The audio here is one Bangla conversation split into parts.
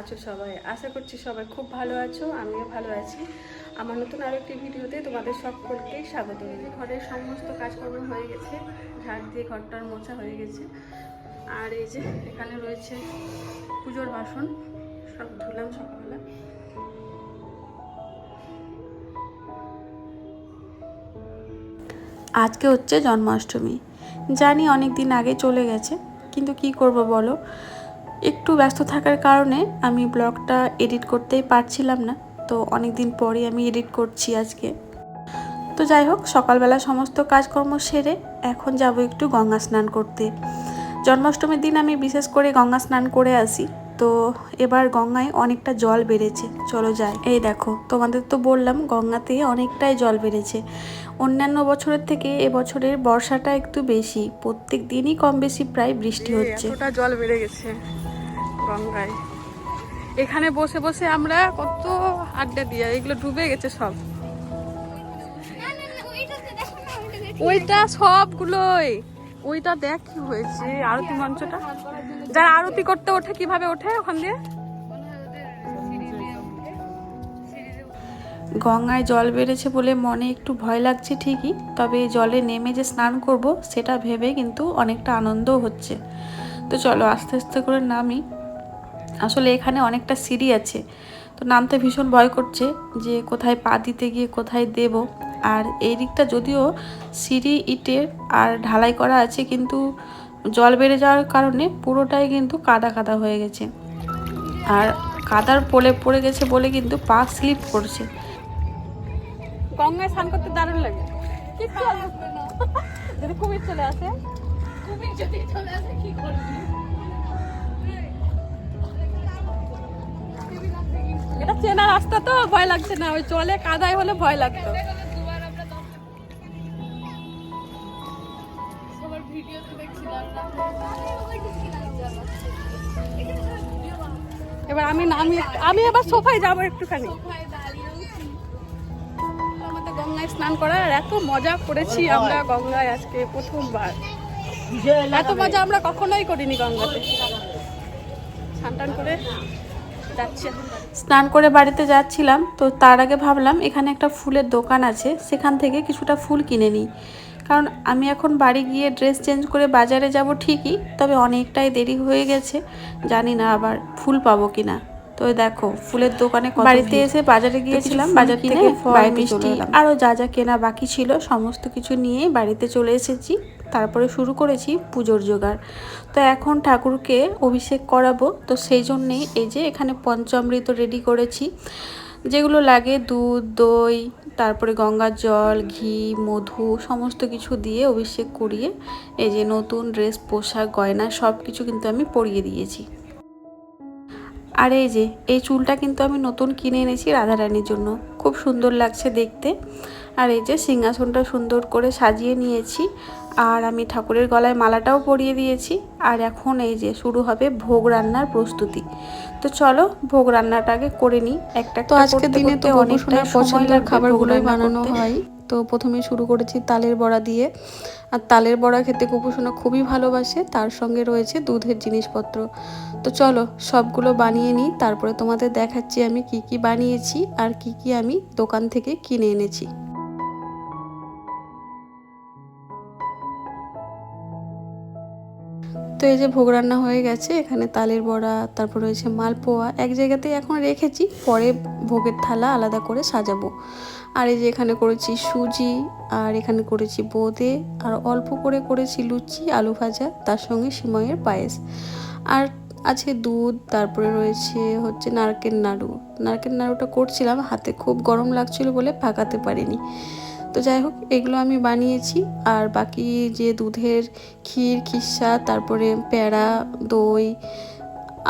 আছো সবাই? আশা করছি সবাই খুব ভালো আছো, আমিও ভালো আছি। আমার নতুন আরও একটি ভিডিওতে তোমাদের সকলকেই স্বাগত। জানাই। ঘরের সমস্ত কাজকর্ম হয়ে গেছে, ঝাড় দিয়ে ঘরটার মোছা হয়ে গেছে। আর এই যে এখানে রয়েছে পুজোর বাসন, সব ধুলাম সকালবেলা। আজকে হচ্ছে জন্মাষ্টমী। জানি অনেক দিন আগে চলে গেছে, কিন্তু কি করব বলো? একটু ব্যস্ত থাকার কারণে আমি ব্লগটা এডিট করতেই পারছিলাম না। তো অনেক দিন পরেই আমি এডিট করছি আজকে। তো যাই হোক, সকালবেলা সমস্ত কাজকর্ম সেরে এখন যাব একটু গঙ্গা স্নান করতে। জন্মাষ্টমীর দিন আমি বিশেষ করে গঙ্গা স্নান করে আসি। তো এবার গঙ্গায় অনেকটা জল বেড়েছে। চলো যাই। এই দেখো তোমাদের তো বললাম গঙ্গাতে অনেকটাই জল বেড়েছে। অন্যান্য বছরের থেকে এবছরের বর্ষাটা একটু বেশি। প্রত্যেক দিনই কম বেশি প্রায় বৃষ্টি হচ্ছে। এতটা জল বেড়ে গেছে গঙ্গায়। এখানে বসে বসে আমরা কত আড্ডা দিয়ে এগুলো ডুবে গেছে সব। ওইটা সবগুলোই। ওইটা দেখ কি হয়েছে, আরতি মঞ্চটা। যারা আরতি করতে ওঠে, কীভাবে ওঠে ওখান দিয়ে? গঙ্গায় জল বেড়েছে বলে মনে একটু ভয় লাগছে ঠিকই, তবে জলে নেমে যে স্নান করব, সেটা ভেবে কিন্তু অনেকটা আনন্দও হচ্ছে। তো চলো, আস্তে আস্তে করে নামি। আসলে এখানে অনেকটা সিঁড়ি আছে। তো নামতে ভীষণ ভয় করছে যে কোথায় পা দিতে গিয়ে কোথায় দেব। আর এই দিকটা যদিও সিঁড়ি ইটের আর ঢালাই করা আছে কিন্তু জল বেড়ে যাওয়ার কারণে পুরোটাই কিন্তু কাদা কাদা হয়ে গেছে। আর কাদার পোলে পড়ে গেছে বলে কিন্তু পা স্লিপ করছে। গঙ্গায় স্নান করতে দারুণ লাগে। কিচ্ছু আসবে না। যদি কুমির চলে আসে? এটা চেনা রাস্তা তো ভয় লাগছে না। ওই চলে কাদায় হলে ভয় লাগতো। এবার আমি আমি আমি এবার সোফায় যাব একটুখানি। আমাদের গঙ্গায় স্নান করার আর এত মজা করেছি আমরা গঙ্গায় আজকে প্রথমবার। এত মজা আমরা কখনোই করিনি গঙ্গাতে। স্নান টান করে। স্নান করে বাড়িতে যাচ্ছিলাম তো তার আগে ভাবলাম এখানে একটা ফুলের দোকান আছে সেখান থেকে কিছুটা ফুল কিনে নিই। কারণ আমি এখন বাড়ি গিয়ে ড্রেস চেঞ্জ করে বাজারে যাব ঠিকই তবে অনেকটাই দেরি হয়ে গেছে জানি না আবার ফুল পাবো কিনা। তো দেখো ফুলের দোকানে বাড়িতে এসে বাজারে গিয়েছিলাম বাজার থেকে ফল মিষ্টি আরও যা যা কেনা বাকি ছিল সমস্ত কিছু নিয়েই বাড়িতে চলে এসেছি। তারপরে শুরু করেছি পুজোর জোগাড়। তো এখন ঠাকুরকে অভিষেক করাবো তো সেই জন্যেই এই যে এখানে পঞ্চামৃত রেডি করেছি। যেগুলো লাগে দুধ, দই, তারপরে গঙ্গার জল, ঘি, মধু, সমস্ত কিছু দিয়ে অভিষেক করিয়ে এই যে নতুন ড্রেস পোশাক, গয়না সব কিছু কিন্তু আমি পরিয়ে দিয়েছি। আর এই যে এই চুলটা কিন্তু আমি নতুন কিনে এনেছি রাধারানীর জন্য। খুব সুন্দর লাগছে দেখতে। আর এই যে সিংহাসনটা সুন্দর করে সাজিয়ে নিয়েছি। আর আমি ঠাকুরের গলায় মালাটাও পরিয়ে দিয়েছি। আর এখন এই যে শুরু হবে ভোগ রান্নার প্রস্তুতি। তো চলো ভোগ রান্নাটাকে করে নিই। একটা তো আজকের দিনে তো অনেকটা পছন্দের খাবারগুলোই বানানো হয়। তো প্রথমে শুরু করেছি তালের বড়া দিয়ে। আর তালের বড়া খেতে কুপুসোনা খুবই ভালোবাসে, তার সঙ্গে রয়েছে দুধের জিনিসপত্র। তো চলো সবগুলো বানিয়ে নিই, তারপরে তোমাদের দেখাচ্ছি আমি কি কি বানিয়েছি আর কি কি আমি দোকান থেকে কিনে এনেছি। তো এই যে ভোগ রান্না হয়ে গেছে, এখানে তালের বড়া, তারপর রয়েছে মালপোয়া, এক জায়গাতেই এখন রেখেছি, পরে ভোগের থালা আলাদা করে সাজাবো। আর এই যে এখানে করেছি সুজি, আর এখানে করেছি বোঁদে, আর অল্প করে করেছি লুচি, আলু ভাজা, তার সঙ্গে সিময়ের পায়েস। আর আছে দুধ, তারপরে রয়েছে হচ্ছে নারকেল নাড়ু। নারকেল নাড়ুটা করছিলাম, হাতে খুব গরম লাগছিল বলে পাকাতে পারিনি। তো যাই হোক এগুলো আমি বানিয়েছি। আর বাকি যে দুধের ক্ষীর খিসা তারপরে প্যাড়া দই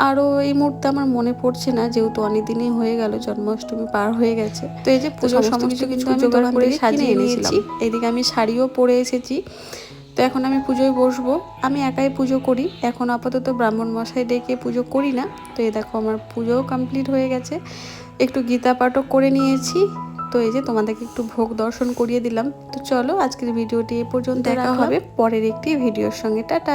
আরও এই মুহূর্তে আমার মনে পড়ছে না যেহেতু অনেক দিনই হয়ে গেল জন্মাষ্টমী পার হয়ে গেছে। তো এই যে পুজোর সমস্ত কিছু জোগাড় করে সাজিয়ে নিয়েছি। এদিকে আমি শাড়িও পরে এসেছি। তো এখন আমি পুজোয় বসবো। আমি একাই পুজো করি। এখন আপাতত ব্রাহ্মণ মশাই ডেকে পুজো করি না। তো এই দেখো আমার পুজোও কমপ্লিট হয়ে গেছে। একটু গীতা পাঠও করে নিয়েছি। তো এই যে তোমাদেরকে একটু ভোগ দর্শন করিয়ে দিলাম। তো চলো আজকের ভিডিওটি এ পর্যন্ত দেখা হবে। পরের একটি ভিডিওর সঙ্গে। টাটা।